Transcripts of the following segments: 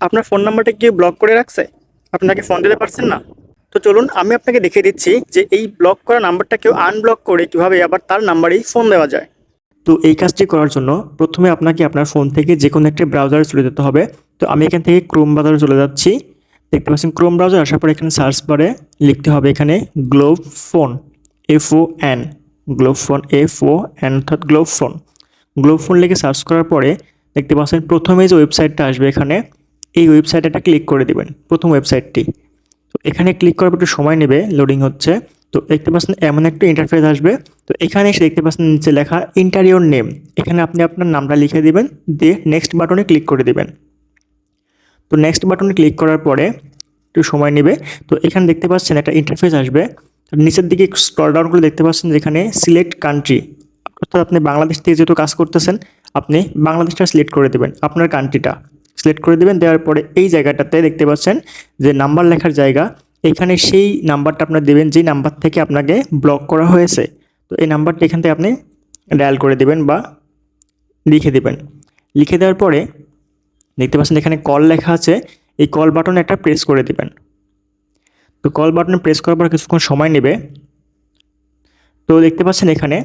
আপনার ফোন নাম্বারটা কি ব্লক করে রাখছে? আপনাকে ফোন দিতে পারছেন না? তো চলুন, আমি আপনাকে দেখিয়ে দিচ্ছি যে এই ব্লক করা নাম্বারটা কেউ আনব্লক করে কীভাবে আবার তার নাম্বারেই ফোন দেওয়া যায়। তো এই কাজটি করার জন্য প্রথমে আপনাকে আপনার ফোন থেকে যে কোনো একটা ব্রাউজারে চলে যেতে হবে। তো আমি এখান থেকে ক্রোম ব্রাউজারে চলে যাচ্ছি। দেখতে পাচ্ছেন ক্রোম ব্রাউজার আসার পর এখানে সার্চ বারে লিখতে হবে এখানে globe phone F O N globe phone F O N অর্থাৎ গ্লোব ফোন গ্লোব ফোন লিখে সার্চ করার পরে দেখতে পাচ্ছেন প্রথমে যে ওয়েবসাইটটা আসবে এখানে এই ওয়েবসাইটটা ক্লিক করে দিবেন, প্রথম ওয়েবসাইটটি তো এখানে ক্লিক করার একটু সময় নেবে লোডিং হচ্ছে। তো দেখতে পাচ্ছেন এমন একটা ইন্টারফেস আসবে। তো এখানে এসে দেখতে পাচ্ছেন নিচে লেখা ইন্টারিয়র নেম এখানে আপনি আপনার নামটা লিখে দিবেন, দিয়ে নেক্সট বাটনে ক্লিক করে দিবেন। তো নেক্সট বাটনে ক্লিক করার পরে একটু সময় নেবে। তো এখানে দেখতে পাচ্ছেন একটা ইন্টারফেস আসবে। নিচের দিকে স্ক্রল ডাউন করে দেখতে পাচ্ছেন যেখানে সিলেক্ট কান্ট্রি অর্থাৎ আপনি বাংলাদেশ থেকে যেহেতু কাজ করতেছেন, আপনি বাংলাদেশটা সিলেক্ট করে দেবেন, আপনার কান্ট্রিটা সিলেক্ট করে দেবেন। দেওয়ার পরে এই জায়গাটাতে দেখতে পাচ্ছেন যে নাম্বার লেখার জায়গা। এখানে সেই নাম্বারটা আপনার দেবেন যেই নাম্বার থেকে আপনাকে ব্লক করা হয়েছে। তো এই নাম্বারটা এখান থেকে আপনি ডায়াল করে দেবেন বা লিখে দেবেন। লিখে দেওয়ার পরে দেখতে পাচ্ছেন এখানে কল লেখা আছে। এই কল বাটন একটা প্রেস করে দেবেন। তো কল বাটনে প্রেস করার পর কিছুক্ষণ সময় নেবে। তো দেখতে পাচ্ছেন এখানে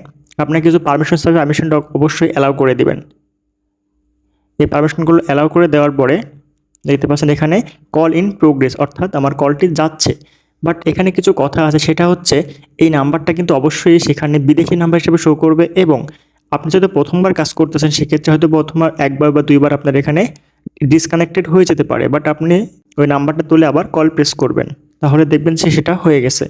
আপনার কিছু পারমিশন থাকবে পারমিশনটা অবশ্যই অ্যালাউ করে দিবেন। এই পারমিশনগুলো অ্যালাউ করে দেওয়ার পরে, দেখতে পাচ্ছেন এখানে কল ইন প্রোগ্রেস অর্থাৎ আমার কলটি যাচ্ছে। বাট এখানে কিছু কথা আছে, সেটা হচ্ছে এই নাম্বারটা কিন্তু অবশ্যই সেখানে বিদেশি নাম্বার হিসেবে শো করবে এবং আপনি যদি প্রথমবার কাজ করতেছেন, সেক্ষেত্রে হয়তো প্রথমবার, একবার বা দুইবার আপনার এখানে ডিসকানেক্টেড হয়ে যেতে পারে। বাট আপনি ওই নাম্বারটা তুলে আবার কল প্রেস করবেন। তাহলে দেখবেন সে সেটা হয়ে গেছে।